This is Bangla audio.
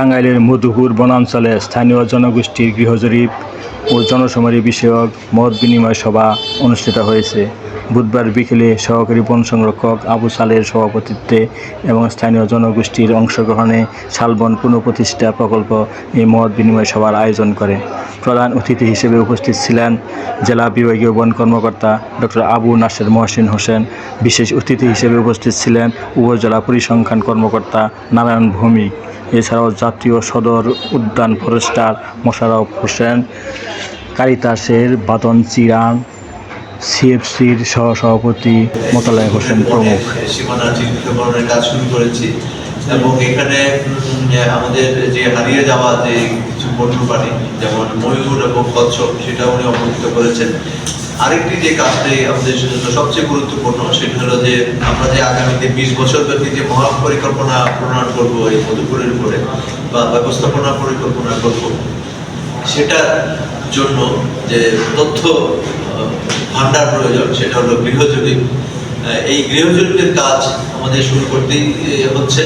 টাঙ্গাইলের মধুপুর, বনাঞ্চলে স্থানীয় জনগোষ্ঠীর গৃহজরিপ ও জনশুমারি বিষয়ক মত বিনিময় সভা অনুষ্ঠিত হয়েছে। বুধবার বিকেলে সহকারী বন সংরক্ষক আবু সালের সভাপতিত্বে এবং স্থানীয় জনগোষ্ঠীর অংশগ্রহণে শালবন পুনঃপ্রতিষ্ঠা প্রকল্প এই মত বিনিময় সভার আয়োজন করে। প্রধান অতিথি হিসেবে উপস্থিত ছিলেন জেলা বিভাগীয় বন কর্মকর্তা ডক্টর আবু নাসের মহসিন হোসেন। বিশেষ অতিথি হিসেবে উপস্থিত ছিলেন উপজেলা পরিসংখ্যান কর্মকর্তা নারায়ণ ভৌমিক। এছাড়াও জাতীয় সদর উদ্যান ফরেস্টার মোশাররফ হোসেন, কারিতাসের বাদন চিরাং, সিএফসির সহসভাপতি মোতালেব হোসেন প্রমুখ। কাজ শুরু করেছি এবং এখানে আমাদের যে হারিয়ে যাওয়া যে কিছু বন্য প্রাণী যেমন ময়ূর এবং কচ্ছপ সেটা উনি অবমুক্ত করেছেন। আরেকটি যে কাজটি আমাদের জন্য সবচেয়ে গুরুত্বপূর্ণ, সেটা হলো যে আমরা যে আগামীতে বিশ বছর ব্যাপী যে মহা পরিকল্পনা প্রণয়ন করব এই মধুপুরের উপরে বা ব্যবস্থাপনা পরিকল্পনা করব, সেটার জন্য যে তথ্য ভান্ডার প্রয়োজন, সেটা হলো গৃহজীবী। এই গৃহজীবীর কাজ আমাদের শুরু করতেই হচ্ছে।